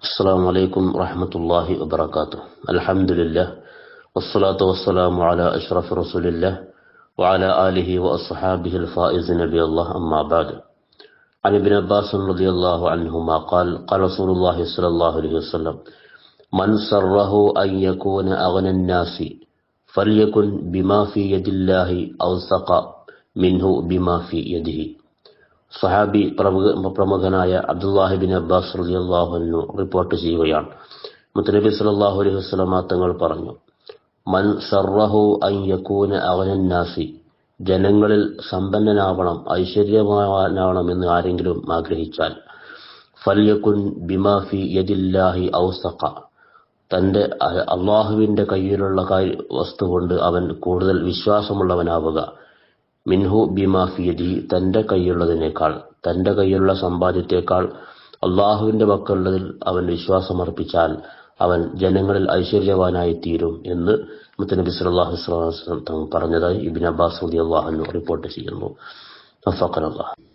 السلام عليكم ورحمة الله وبركاته. الحمد لله والصلاة والسلام على أشرف رسول الله وعلى آله وأصحابه الفائز نبي الله أما بعد. عن ابن عباس رضي الله عنهما قال قال رسول الله صلى الله عليه وسلم من سره أن يكون أغنى الناس فليكن بما في يد الله أوثق منه بما في يده. സഹാബി പ്രമുഖനായ അബ്ദുല്ലാഹിബിൻ അബ്ബാസ് റളിയല്ലാഹു റിപ്പോർട്ട് ചെയ്യുകയാണ്. മുത്തനബി സല്ലല്ലാഹു അലൈഹി വസല്ലമ തങ്ങൾ പറഞ്ഞു മൻ സർറഹു അൻ അവനന്നാസി ജനങ്ങളിൽ സമ്പന്നനാവണം ഐശ്വര്യവാനാവണം എന്ന് ആരെങ്കിലും ആഗ്രഹിച്ചാൽ ഫല്യക്കുൻ ബിമാഫി യദില്ലാഹി ഔസഖ തന്റെ അള്ളാഹുവിന്റെ കയ്യിലുള്ള വസ്തു കൊണ്ട് അവൻ കൂടുതൽ വിശ്വാസമുള്ളവനാവുക. മിൻഹു ബിമാഫിയതി തന്റെ കൈയുള്ളതിനേക്കാൾ തന്റെ കൈയുള്ള സമ്പാദ്യത്തെക്കാൾ അള്ളാഹുവിന്റെ പക്കലുള്ളതിൽ അവൻ വിശ്വാസമർപ്പിച്ചാൽ അവൻ ജനങ്ങളിൽ ഐശ്വര്യവാനായി തീരും എന്ന് മുത്തനബി സല്ലല്ലാഹു അലൈഹി വസല്ലം പറഞ്ഞതായി ഇബിൻ അബ്ബാസ് അള്ളാഹു റിപ്പോർട്ട് ചെയ്യുന്നു. അല്ലാഹ്